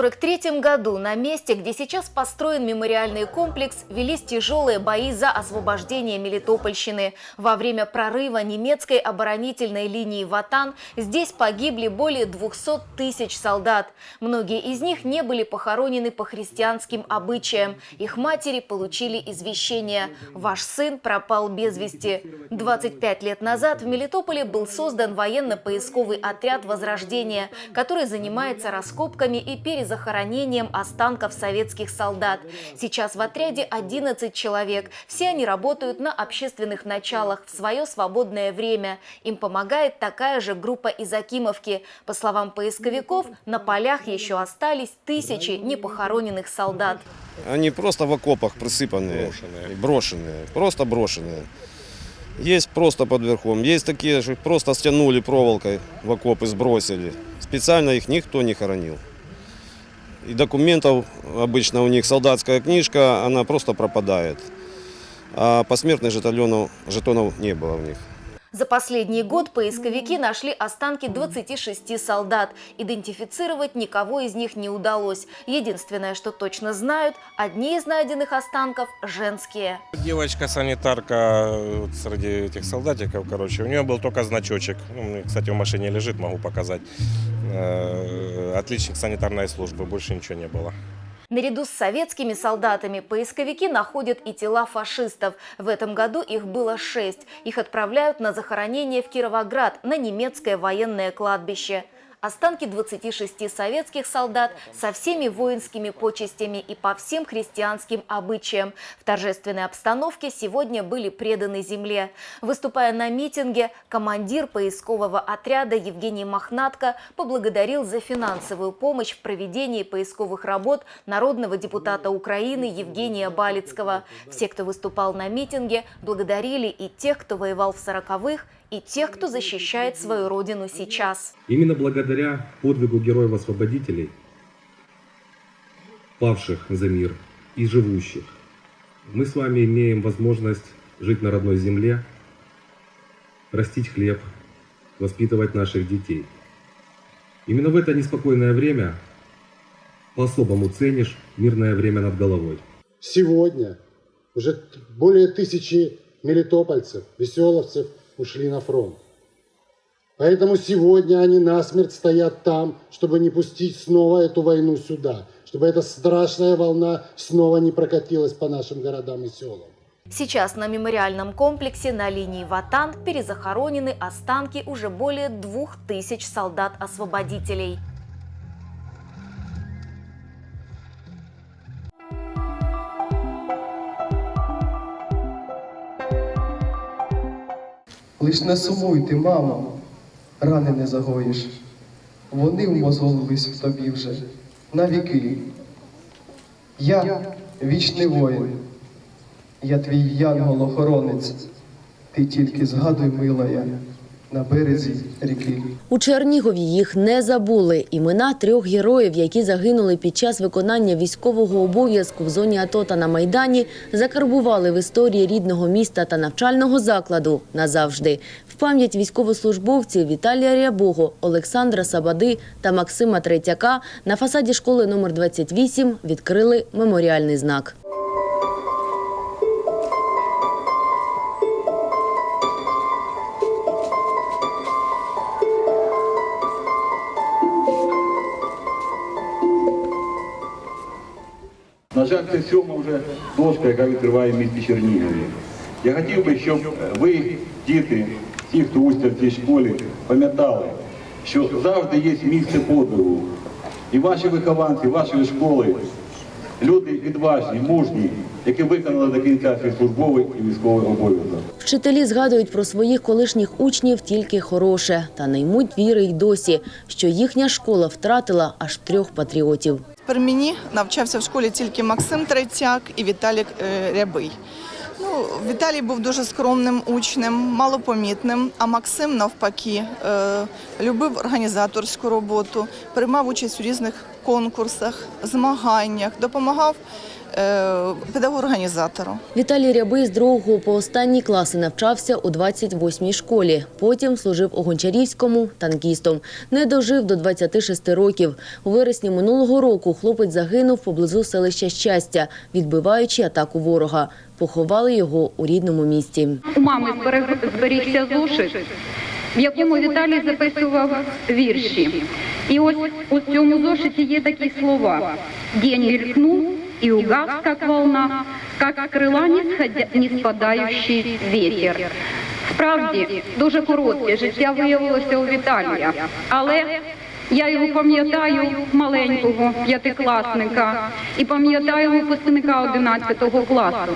В 1943 году на месте, где сейчас построен мемориальный комплекс, велись тяжелые бои за освобождение Мелитопольщины. Во время прорыва немецкой оборонительной линии Ватан здесь погибли более 200 тысяч солдат. Многие из них не были похоронены по христианским обычаям. Их матери получили извещение «Ваш сын пропал без вести». 25 лет назад в Мелитополе был создан военно-поисковый отряд «Возрождение», который занимается раскопками и перезахоронением останков советских солдат. Сейчас в отряде 11 человек. Все они работают на общественных началах в свое свободное время. Им помогает такая же группа из Акимовки. По словам поисковиков, на полях еще остались тысячи непохороненных солдат. Они просто в окопах присыпанные, Брошенные. брошенные, просто брошенные. Есть просто под верхом, есть такие, что просто стянули проволокой в окоп и сбросили. Специально их никто не хоронил. И документов обычно у них солдатская книжка, она просто пропадает. А посмертных жетонов, жетонов не было у них. За последний год поисковики нашли останки 26 солдат. Идентифицировать никого из них не удалось. Единственное, что точно знают, одни из найденных останков – женские. Девочка-санитарка вот среди этих солдатиков, короче, у нее был только значочек. Ну, кстати, в машине лежит, могу показать. Э, Отличник санитарной службы, больше ничего не было. Наряду с советскими солдатами поисковики находят и тела фашистов. В этом году их было шесть. Их отправляют на захоронение в Кировоград, на немецкое военное кладбище. Останки 26 советских солдат со всеми воинскими почестями и по всем христианским обычаям в торжественной обстановке сегодня были преданы земле. Выступая на митинге, командир поискового отряда Евгений Мохнатко поблагодарил за финансовую помощь в проведении поисковых работ народного депутата Украины Евгения Балицкого. Все, кто выступал на митинге, благодарили и тех, кто воевал в сороковых, и тех, кто защищает свою родину сейчас. Именно благодаря подвигу героев-освободителей, павших за мир и живущих, мы с вами имеем возможность жить на родной земле, растить хлеб, воспитывать наших детей. Именно в это неспокойное время по-особому ценишь мирное время над головой. Сегодня уже более тысячи мелитопольцев, веселовцев ушли на фронт. Поэтому сегодня они насмерть стоят там, чтобы не пустить снова эту войну сюда, чтобы эта страшная волна снова не прокатилась по нашим городам и селам. Сейчас на мемориальном комплексе на линии Ватан перезахоронены останки уже более двух тысяч солдат-освободителей. Лиш не сумуй ти, мамо, рани не загоїш. Вони вмозолились в тобі вже навіки. Я вічний воїн, я твій янгол-охоронець. Ти тільки згадуй, милая, на березі ріки. У Чернігові їх не забули. Імена трьох героїв, які загинули під час виконання військового обов'язку в зоні АТО та на Майдані, закарбували в історії рідного міста та навчального закладу назавжди. В пам'ять військовослужбовців Віталія Рябого, Олександра Сабади та Максима Третяка на фасаді школи номер 28 відкрили меморіальний знак. На жаль, це сьома вже дошка, яка відкриває місті Чернігові. Я хотів би, щоб ви, діти, ті, хто учиться в цій школі, пам'ятали, що завжди є місце подвигу. І ваші вихованці, вашої школи, люди відважні, мужні, які виконали до кінця свій службовий і військовий обов'язок. Вчителі згадують про своїх колишніх учнів тільки хороше та не ймуть віри й досі, що їхня школа втратила аж трьох патріотів. Мені навчався в школі тільки Максим Третяк і Віталік е, Рябий. Ну, Віталій був дуже скромним учнем, малопомітним, а Максим, навпаки, е, любив організаторську роботу, приймав участь у різних конкурсах, змаганнях, допомагав педагогу-організатору. Віталій Рябий з другого по останній класи навчався у 28-й школі. Потім служив у Гончарівському танкістом. Не дожив до 26 років. У вересні минулого року хлопець загинув поблизу селища Щастя, відбиваючи атаку ворога. Поховали його у рідному місті. У мами зберег- зберігся зошит, в якому Віталій записував вірші. І ось у цьому зошиті є такі слова. День мелькнув і угас, как волна, как з крила не спадаючий вітер. Справді, дуже коротке життя виявилося у Віталія, але я його пам'ятаю маленького п'ятикласника і пам'ятаю випускника 11 класу.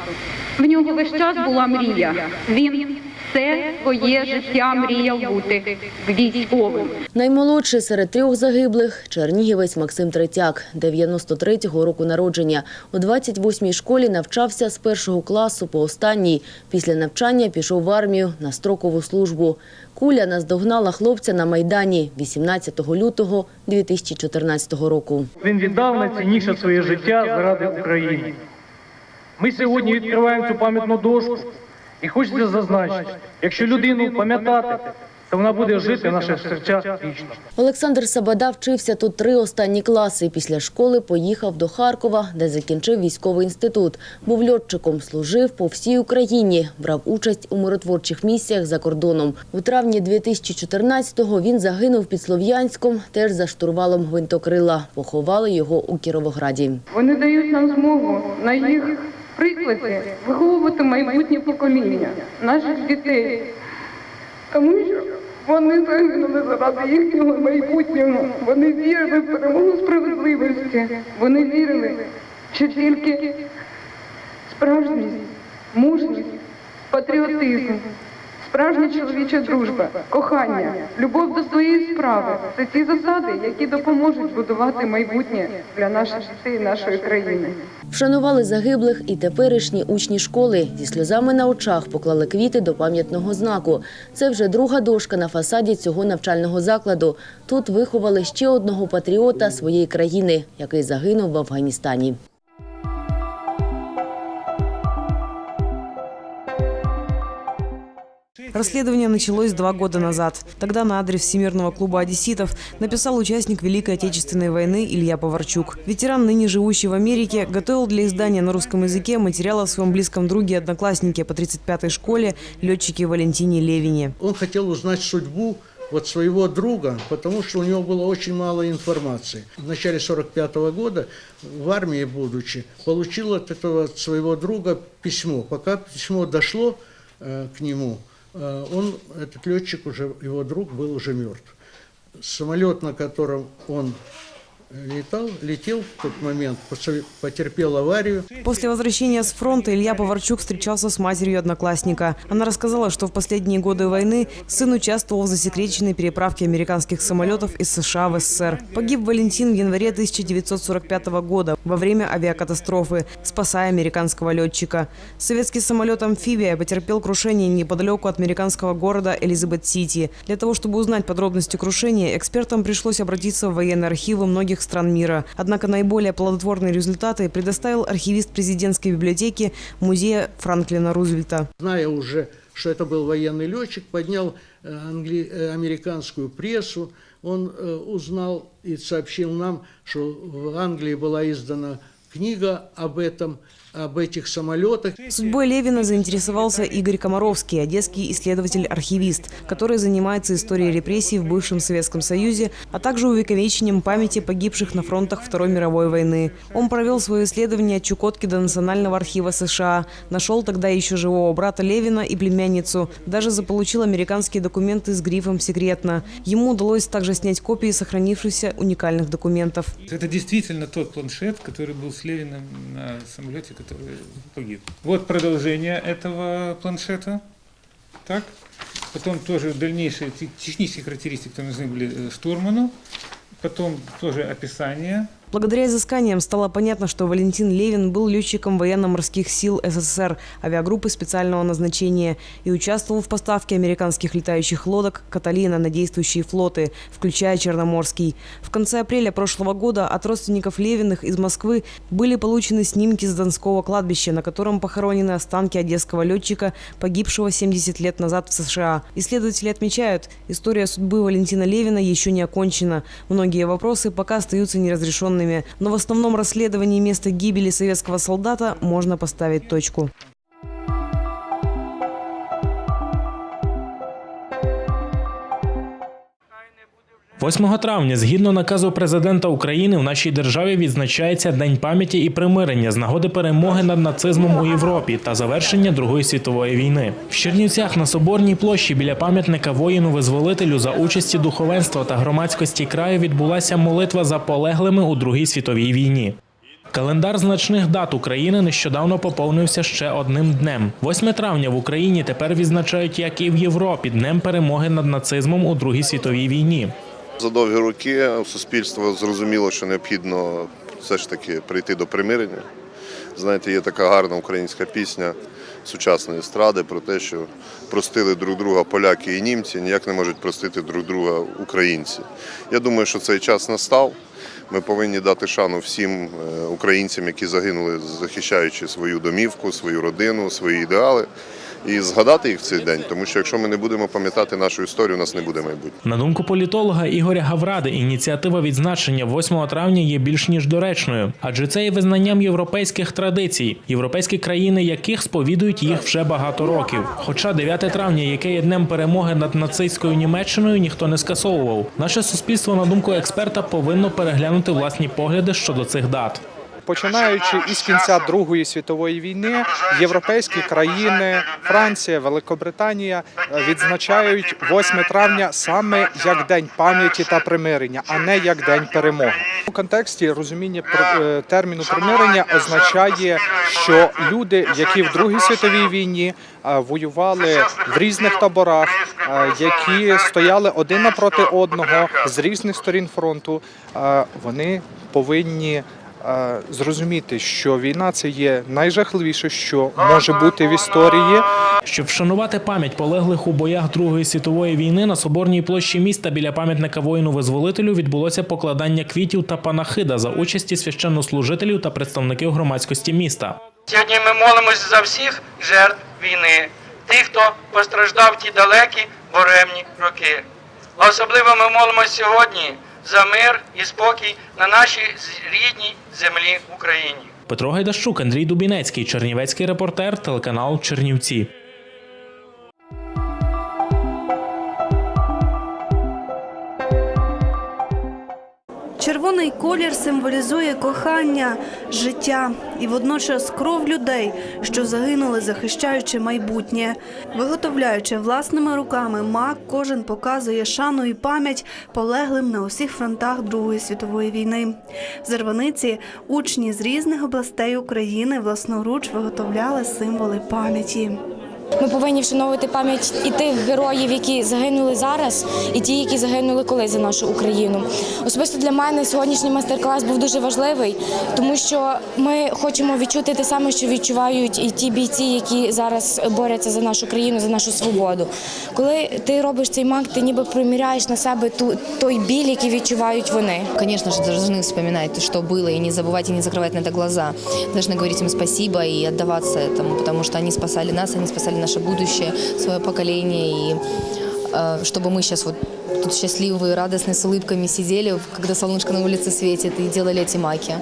В нього весь час була мрія. Він все своє життя мріяв бути військовим. Наймолодший серед трьох загиблих – чернігівець Максим Третяк, 93-го року народження. У 28-й школі навчався з першого класу по останній. Після навчання пішов в армію на строкову службу. Куля наздогнала хлопця на Майдані 18 лютого 2014 року. Він віддав найцінніше своє життя заради України. Ми сьогодні відкриваємо цю пам'ятну дошку і хочеться зазначити, якщо людину пам'ятати, то вона буде жити в наших серцях вічно. Олександр Сабада вчився тут три останні класи. Після школи поїхав до Харкова, де закінчив військовий інститут. Був льотчиком, служив по всій Україні, брав участь у миротворчих місіях за кордоном. У травні 2014-го він загинув під Слов'янськом, теж за штурвалом гвинтокрила. Поховали його у Кіровограді. Вони дають нам змогу на їх прикладі виховувати майбутнє покоління, наших дітей. Тому що вони загинули заради їхнього майбутнього. Вони вірили в перемогу справедливості. Вони вірили, що тільки справжність, мужність, патріотизм, справжня чоловіча дружба, кохання, любов до своєї справи це ті засади, які допоможуть будувати майбутнє для наших дітей, нашої країни. Вшанували загиблих і теперішні учні школи. Зі сльозами на очах поклали квіти до пам'ятного знаку. Це вже друга дошка на фасаді цього навчального закладу. Тут виховали ще одного патріота своєї країни, який загинув в Афганістані. Расследование началось два года назад. Тогда на адрес Всемирного клуба одесситов написал участник Великой Отечественной войны Илья Поварчук. Ветеран, ныне живущий в Америке, готовил для издания на русском языке материал о своем близком друге и однокласснике по 35-й школе, летчике Валентине Левине. Он хотел узнать судьбу вот своего друга, потому что у него было очень мало информации. В начале 45 года, в армии будучи, получил от этого своего друга письмо. Пока письмо дошло э, к нему, он, этот летчик, уже, его друг был уже мертв. Самолет, на котором он летал, летел в тот момент, потерпел аварию. После возвращения с фронта Илья Поварчук встречался с матерью одноклассника. Она рассказала, что в последние годы войны сын участвовал в засекреченной переправке американских самолетов из США в СССР. Погиб Валентин в январе 1945 года во время авиакатастрофы, спасая американского летчика. Советский самолет-амфибия потерпел крушение неподалеку от американского города Элизабет-Сити. Для того, чтобы узнать подробности крушения, экспертам пришлось обратиться в военные архивы многих стран мира. Однако наиболее плодотворные результаты предоставил архивист президентской библиотеки музея Франклина Рузвельта. Зная уже, что это был военный летчик, поднял э, англи- э, американскую прессу, он э, узнал и сообщил нам, что в Англии была издана книга об этом, об этих самолетах. Судьбой Левина заинтересовался Игорь Комаровский, одесский исследователь-архивист, который занимается историей репрессий в бывшем Советском Союзе, а также увековечением памяти погибших на фронтах Второй мировой войны. Он провел свое исследование от Чукотки до Национального архива США, нашел тогда еще живого брата Левина и племянницу, даже заполучил американские документы с грифом «Секретно». Ему удалось также снять копии сохранившихся уникальных документов. Это действительно тот планшет, который был с Левиным на самолете, который погиб. Вот продолжение этого планшета. Так. Потом тоже дальнейшие те- технические характеристики, которые нужны были э, штурману. Потом тоже описание Благодаря изысканиям стало понятно, что Валентин Левин был летчиком военно-морских сил СССР авиагруппы специального назначения и участвовал в поставке американских летающих лодок «Каталина» на действующие флоты, включая Черноморский. В конце апреля прошлого года от родственников Левиных из Москвы были получены снимки с Донского кладбища, на котором похоронены останки одесского летчика, погибшего 70 лет назад в США. Исследователи отмечают, история судьбы Валентина Левина еще не окончена. Многие вопросы пока остаются неразрешенными, но в основном расследовании места гибели советского солдата можно поставить точку. 8 травня, згідно наказу президента України, в нашій державі відзначається День пам'яті і примирення з нагоди перемоги над нацизмом у Європі та завершення Другої світової війни. В Чернівцях на Соборній площі біля пам'ятника воїну-визволителю за участі духовенства та громадськості краю відбулася молитва за полеглими у Другій світовій війні. Календар значних дат України нещодавно поповнився ще одним днем. 8 травня в Україні тепер відзначають, як і в Європі, днем перемоги над нацизмом у Другій світовій війні. За довгі роки суспільство зрозуміло, що необхідно все ж таки прийти до примирення. Знаєте, є така гарна українська пісня сучасної естради про те, що простили друг друга поляки і німці, ніяк не можуть простити друг друга українці. Я думаю, що цей час настав. Ми повинні дати шану всім е, українцям, які загинули, захищаючи свою домівку, свою родину, свої ідеали. І згадати їх в цей день, тому що якщо ми не будемо пам'ятати нашу історію, у нас не буде майбутнього. На думку політолога Ігоря Гавради, ініціатива відзначення 8 травня є більш ніж доречною, адже це є визнанням європейських традицій, європейські країни яких сповідують їх вже багато років. Хоча 9 травня, яке є днем перемоги над нацистською Німеччиною, ніхто не скасовував. Наше суспільство, на думку експерта, повинно переглянути власні погляди щодо цих дат. Починаючи із кінця Другої світової війни, європейські країни, Франція, Великобританія е, відзначають 8 травня саме як день пам'яті та примирення, а не як день перемоги. У контексті розуміння е, терміну примирення означає, що люди, які в Другій світовій війні е, воювали в різних таборах, які стояли один напроти одного з різних сторін фронту, вони повинні зрозуміти, що війна це є найжахливіше, що може бути в історії. Щоб вшанувати пам'ять полеглих у боях Другої світової війни на соборній площі міста біля пам'ятника воїну-визволителю відбулося покладання квітів та панахида за участі священнослужителів та представників громадськості міста. Сьогодні ми молимося за всіх жертв війни, тих, хто постраждав ті далекі буремні роки. А особливо ми молимося сьогодні за мир і спокій на нашій рідній землі Україні. Петро Гайдащук, Андрій Дубінецький, Чернівецький репортер, телеканал Чернівці. Червоний колір символізує кохання, життя і водночас кров людей, що загинули, захищаючи майбутнє. Виготовляючи власними руками мак, кожен показує шану і пам'ять полеглим на усіх фронтах Другої світової війни. В Зерваниці учні з різних областей України власноруч виготовляли символи пам'яті. Ми повинні вшановувати пам'ять і тих героїв, які загинули зараз, і ті, які загинули колись за нашу Україну. Особисто для мене сьогоднішній майстер-клас був дуже важливий, тому що ми хочемо відчути те саме, що відчувають і ті бійці, які зараз борються за нашу країну, за нашу свободу. Коли ти робиш цей мак, ти ніби приміряєш на себе ту той біль, який відчувають вони. Конечно же, должны вспоминать, что было, и не забывать, и не закрывать на это глаза. Должны говорить им спасибо и отдаваться этому, потому что они спасали нас, они спасали наше будущее, свое поколение, и э, чтобы мы сейчас вот тут счастливые, радостные, с улыбками сидели, когда солнышко на улице светит, и делали эти маки.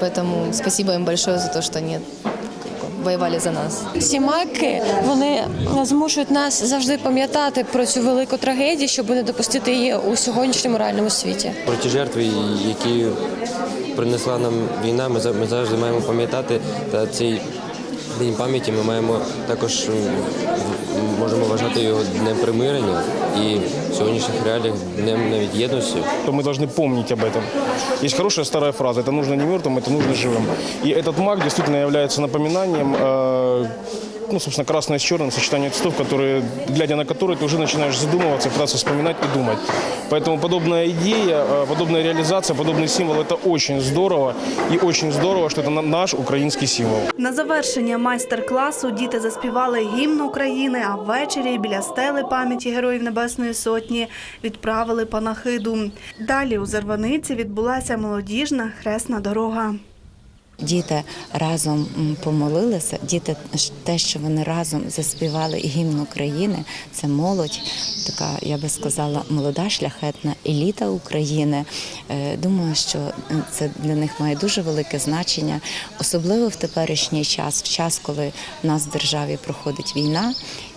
Поэтому спасибо им большое за то, что они как бы воевали за нас. Ці маки вони змушують нас завжди пам'ятати про цю велику трагедію, щоб не допустити її у сьогоднішньому реальному світі. Про ті жертви, які принесла нам війна, ми за- ми завжди маємо пам'ятати та цей день пам'яті ми маємо також м, можемо вважати його днем примирення і в сьогоднішніх реаліях днем навіть єдності. то мы должны помнить об этом. Есть хорошая старая фраза, это нужно не мертвым, это нужно живым. И этот маг действительно является напоминанием э, ну, собственно, красное с черным, сочетание цветов, которые, глядя на которые, ты уже начинаешь задумываться, пытаться вспоминать и думать. Поэтому подобная идея, э, подобная реализация, подобный символ – это очень здорово. И очень здорово, что это на- наш украинский символ. На завершення майстер-класу діти заспівали гімн України, а ввечері біля стели пам'яті Героїв Небесної Сотні відправили панахиду. Далі у Зарваниці відбулася молодіжна хресна дорога. Діти разом помолилися. Діти те, що вони разом заспівали гімн України, це молодь, така я би сказала, молода шляхетна еліта України. Е, Думаю, що це для них має дуже велике значення, особливо в теперішній час, в час, коли в нас в державі проходить війна.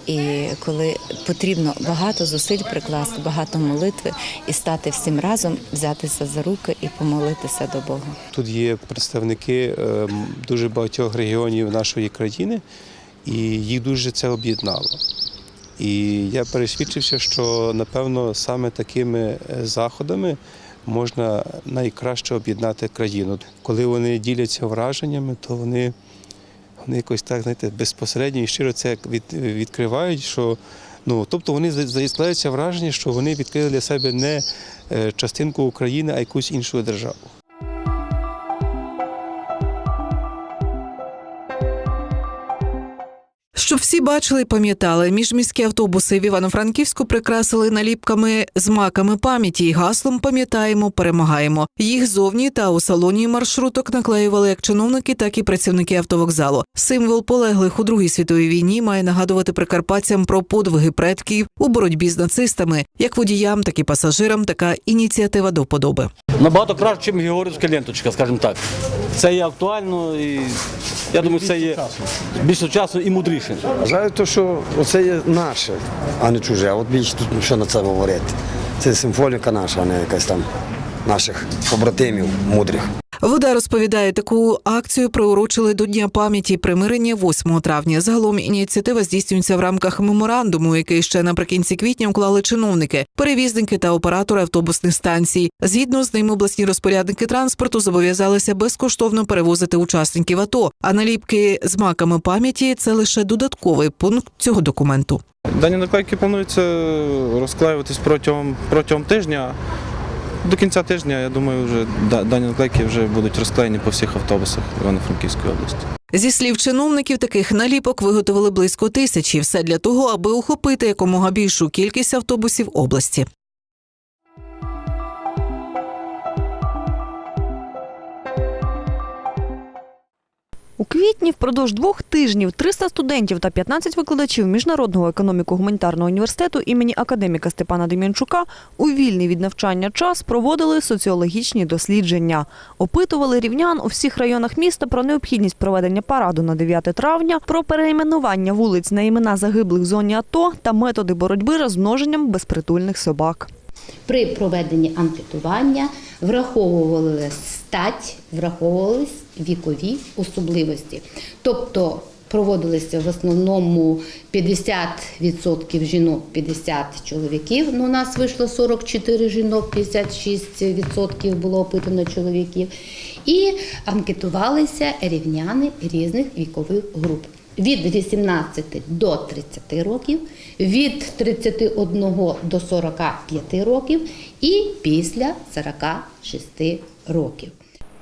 І коли потрібно багато зусиль прикласти, багато молитви і стати всім разом, взятися за руки і помолитися до Бога. Тут є представники ем, дуже багатьох регіонів нашої країни, і їх дуже це об'єднало. І я пересвідчився, що напевно саме такими е, заходами можна найкраще об'єднати країну. Коли вони діляться враженнями, то вони, вони якось так знаєте, безпосередньо і щиро це від, відкривають. Що, ну, тобто вони складаються враження, що вони відкрили для себе не е, частинку України, а якусь іншу державу. Щоб всі бачили і пам'ятали, міжміські автобуси в Івано-Франківську прикрасили наліпками з маками пам'яті і гаслом Пам'ятаємо, перемагаємо. Їх зовні та у салоні маршруток наклеювали як чиновники, так і працівники автовокзалу. Символ полеглих у Другій світовій війні має нагадувати прикарпатцям про подвиги предків у боротьбі з нацистами, як водіям, так і пасажирам. Така ініціатива до вподоби. Набагато краще, ніж Георгіївська ленточка, скажімо так. Це є актуально і я думаю, це є більш сучасно і мудріше. Вважаю, то, що це є наше, а не чуже. От більше тут що на це говорити. Це симфоніка наша, а не якась там наших побратимів мудрих. Вода розповідає, таку акцію приурочили до Дня пам'яті примирення 8 травня. Загалом ініціатива здійснюється в рамках меморандуму, який ще наприкінці квітня уклали чиновники, перевізники та оператори автобусних станцій. Згідно з ним, обласні розпорядники транспорту зобов'язалися безкоштовно перевозити учасників АТО. А наліпки з маками пам'яті це лише додатковий пункт цього документу. Дані наклейки плануються розклеюватись протягом, протягом тижня. До кінця тижня, я думаю, вже дані наклейки вже будуть розклеєні по всіх автобусах Івано-Франківської області. Зі слів чиновників, таких наліпок виготовили близько тисячі. Все для того, аби охопити якомога більшу кількість автобусів області. У квітні впродовж двох тижнів 300 студентів та 15 викладачів Міжнародного економіко-гуманітарного університету імені академіка Степана Дем'янчука у вільний від навчання час проводили соціологічні дослідження. Опитували рівнян у всіх районах міста про необхідність проведення параду на 9 травня, про перейменування вулиць на імена загиблих в зоні АТО та методи боротьби розмноженням безпритульних собак. При проведенні анкетування враховували стать, враховувались вікові особливості. Тобто проводилися в основному 50% жінок, 50 чоловіків. Ну, у нас вийшло 44 жінок, 56% було опитано чоловіків. І анкетувалися рівняни різних вікових груп. Від 18 до 30 років, від 31 до 45 років і після 46 років.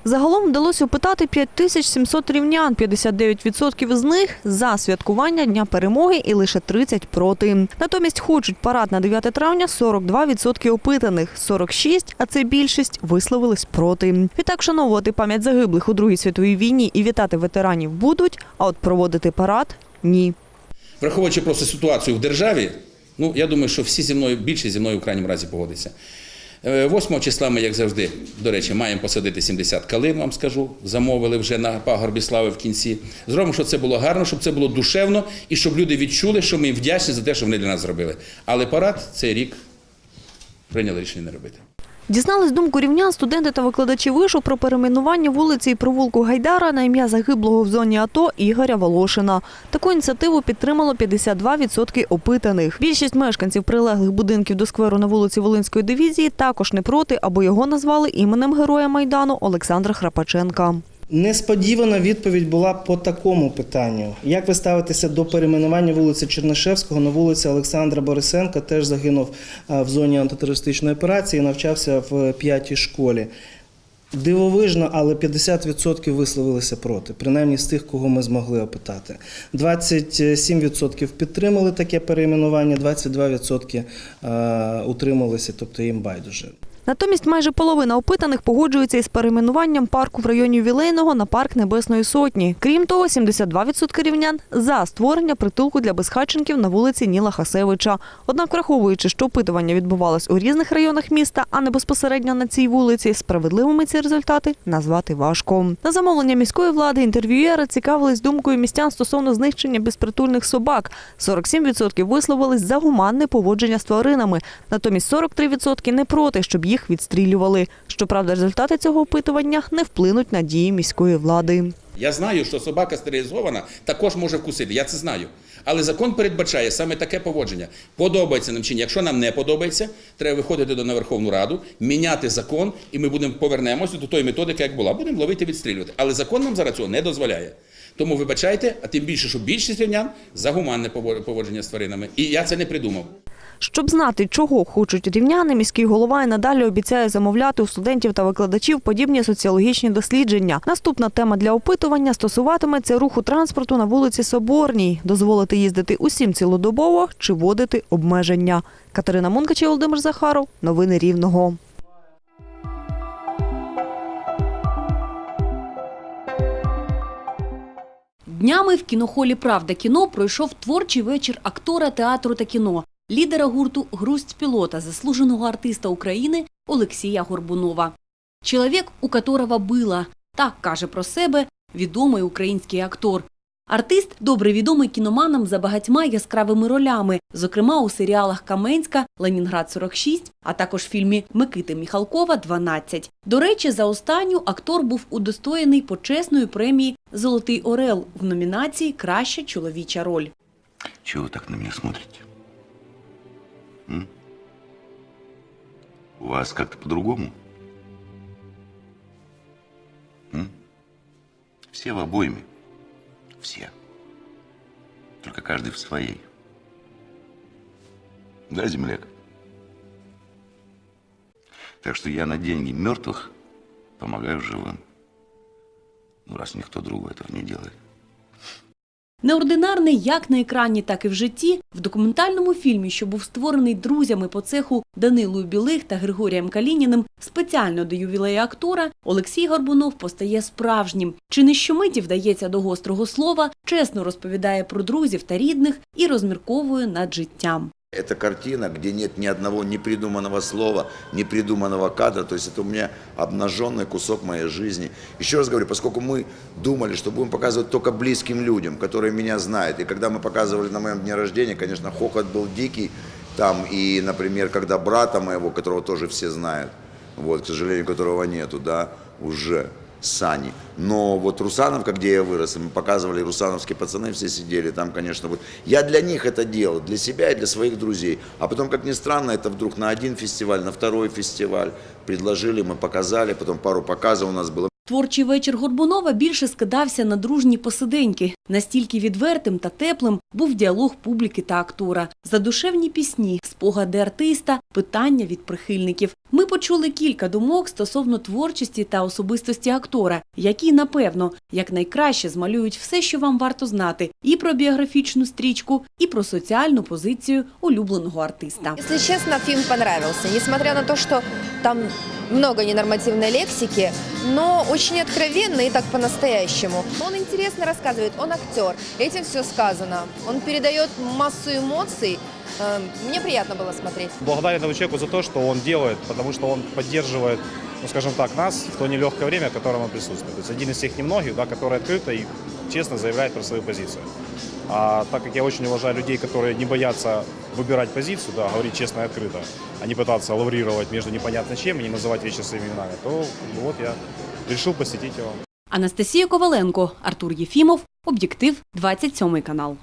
Загалом вдалося опитати 5700 рівнян, 59% з них за святкування Дня перемоги і лише 30 проти. Натомість хочуть парад на 9 травня 42% опитаних, 46, а це більшість, висловились проти. Відтак шановувати пам'ять загиблих у Другій світовій війні і вітати ветеранів будуть, а от проводити парад – ні. Враховуючи просто ситуацію в державі, ну я думаю, що всі зі мною більше зі мною в крайньому разі погодиться. 8 числа ми, як завжди, до речі, маємо посадити 70 калин, вам скажу. Замовили вже на пагорбі слави в кінці. Зробимо, щоб це було гарно, щоб це було душевно і щоб люди відчули, що ми їм вдячні за те, що вони для нас зробили. Але парад цей рік прийняли рішення не робити. Дізнались думку рівнян студенти та викладачі вишу про перейменування вулиці і провулку Гайдара на ім'я загиблого в зоні АТО Ігоря Волошина. Таку ініціативу підтримало 52% опитаних. Більшість мешканців прилеглих будинків до скверу на вулиці Волинської дивізії також не проти, аби його назвали іменем героя Майдану Олександра Храпаченка. Несподівана відповідь була по такому питанню. Як ви ставитеся до перейменування вулиці Чернишевського на вулиці Олександра Борисенка? Теж загинув в зоні антитерористичної операції, навчався в п'ятій школі. Дивовижно, але 50% висловилися проти, принаймні з тих, кого ми змогли опитати. 27% підтримали таке перейменування, 22% е, утрималися, тобто їм байдуже. Натомість майже половина опитаних погоджується із перейменуванням парку в районі Ювілейного на парк Небесної Сотні. Крім того, 72% рівнян за створення притулку для безхатченків на вулиці Ніла Хасевича. Однак, враховуючи, що опитування відбувалось у різних районах міста, а не безпосередньо на цій вулиці, справедливими ці результати назвати важко. На замовлення міської влади інтерв'юєри цікавились думкою містян стосовно знищення безпритульних собак. 47% висловились за гуманне поводження з тваринами. Натомість 43% не проти, щоб їх відстрілювали. Щоправда, результати цього опитування не вплинуть на дії міської влади. Я знаю, що собака стерилізована також може вкусити. Я це знаю. Але закон передбачає саме таке поводження. Подобається нам чи ні. Якщо нам не подобається, треба виходити до на Верховну Раду, міняти закон, і ми будемо повернемося до тої методики, як була. Будемо ловити, відстрілювати. Але закон нам зараз цього не дозволяє. Тому вибачайте, а тим більше, що більшість рівнян за гуманне поводження з тваринами. І я це не придумав. Щоб знати, чого хочуть рівняни, міський голова і надалі обіцяє замовляти у студентів та викладачів подібні соціологічні дослідження. Наступна тема для опитування стосуватиметься руху транспорту на вулиці Соборній, дозволити їздити усім цілодобово чи вводити обмеження. Катерина Мункач і Володимир Захаров. Новини Рівного. Днями в кінохолі Правда кіно пройшов творчий вечір актора театру та кіно, лідера гурту Грусть пілота, заслуженого артиста України Олексія Горбунова. Чоловік, у которого было, так каже про себе відомий український актор. Артист добре відомий кіноманам за багатьма яскравими ролями, зокрема у серіалах Каменська, Ленінград 46, а також фільмі Микити Міхалкова 12. До речі, за останню актор був удостоєний почесної премії Золотий Орел в номінації Краща чоловіча роль. Чего вы так на меня смотрите? У вас как-то по-другому? Все в обойме. Все. Только каждый в своей. Да, земляк? Так что я на деньги мертвых помогаю живым. Ну, раз никто другой этого не делает. Неординарний як на екрані, так і в житті, в документальному фільмі, що був створений друзями по цеху Данилою Білих та Григорієм Калініним, спеціально до ювілею актора, Олексій Горбунов постає справжнім. Чи не щомиті вдається до гострого слова, чесно розповідає про друзів та рідних і розмірковує над життям. Это картина, где нет ни одного непридуманного слова, непридуманного кадра. То есть это у меня обнаженный кусок моей жизни. Еще раз говорю, поскольку мы думали, что будем показывать только близким людям, которые меня знают. И когда мы показывали на моем дне рождения, конечно, хохот был дикий. Там и, например, когда брата моего, которого тоже все знают, вот, к сожалению, которого нету, да, уже, Сани. Но вот Русановка, где я вырос, и мы показывали русановские пацаны, все сидели там, конечно, вот. Я для них это делал, для себя и для своих друзей. А потом, как ни странно, это вдруг на один фестиваль, на второй фестиваль предложили, мы показали, потом пару показов у нас было. Творчий вечір Горбунова більше скидався на дружні посиденьки. Настільки відвертим та теплим був діалог публіки та актора. Задушевні пісні, спогади артиста, питання від прихильників. Ми почули кілька думок стосовно творчості та особистості актора, які, напевно, якнайкраще змалюють все, що вам варто знати, і про біографічну стрічку, і про соціальну позицію улюбленого артиста. Если честно, фильм понравился, несмотря на то, что там много ненормативной лексики, но очень откровенно и так по-настоящему. Он интересно рассказывает, он актер, этим все сказано. Он передает массу эмоций. Э, Мне приятно было смотреть. Благодарен этому человеку за то, что он делает, потому что он поддерживает, ну, скажем так, нас в то нелегкое время, в котором он присутствует. То есть один из тех немногих, да, который открыто и честно заявляет про свою позицию. А так как я очень уважаю людей, которые не боятся выбирать позицию, да, говорить честно и открыто, а не пытаться лаврировать между непонятно чем и не называть вещи своими именами, то вот я решил посетить его. Анастасія Коваленко, Артур Єфімов, Об'єктив, 27 канал.